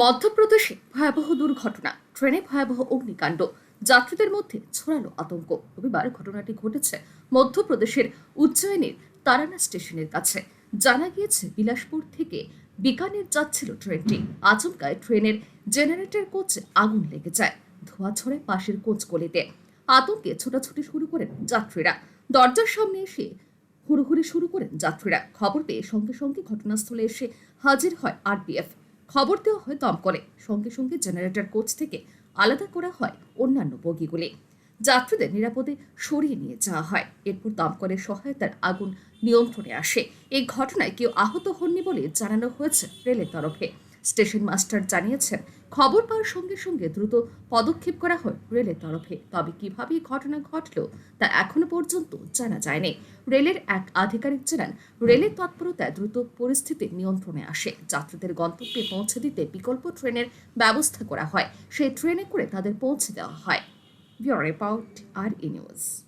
মধ্যপ্রদেশে ভয়াবহ দুর্ঘটনা, ট্রেনে ভয়াবহ অগ্নিকাণ্ড, যাত্রীদের মধ্যে ছড়ালো আতঙ্ক। রবিবার ঘটনাটি ঘটেছে মধ্যপ্রদেশের উজ্জয়িনীর তারানা স্টেশনের কাছে। জানা গিয়েছে, বিলাসপুর থেকে বিকানের যাচ্ছিল ট্রেনটি। আচমকায় ট্রেনের জেনারেটর কোচে আগুন লেগে যায়, ধোঁয়া ছড়ে পাশের কোচ গলিতে। আতঙ্কে ছোটাছুটি শুরু করেন যাত্রীরা। দরজার সামনে এসে হুড়োহুড়ি শুরু করেন যাত্রীরা। খবর পেয়ে সঙ্গে সঙ্গে ঘটনাস্থলে এসে হাজির হয় আরপিএফ। খবর দেওয়া হয় দমকলে সঙ্গে সঙ্গে জেনারেটর কোচ থেকে আলাদা করা হয় অন্যান্য বগিগুলি। যাত্রীদের নিরাপদে সরিয়ে নিয়ে যাওয়া হয়। এরপর দমকলের সহায়তার আগুন নিয়ন্ত্রণে আসে। এই ঘটনায় কেউ আহত হননি বলে জানানো হয়েছে রেলের তরফে। স্টেশন মাস্টার জানিয়েছেন, খবর পাওয়ার সঙ্গে সঙ্গে দ্রুত পদক্ষেপ করা হয় রেলের তরফে। তবে কীভাবে ঘটনা ঘটল তা এখনও পর্যন্ত জানা যায়নি। রেলের এক আধিকারিক জানান, রেলের তৎপরতায় দ্রুত পরিস্থিতি নিয়ন্ত্রণে আসে। যাত্রীদের গন্তব্যে পৌঁছে দিতে বিকল্প ট্রেনের ব্যবস্থা করা হয়। সেই ট্রেনে করে তাদের পৌঁছে দেওয়া হয়। ব্যুরো রিপোর্ট আর ই নিউজ।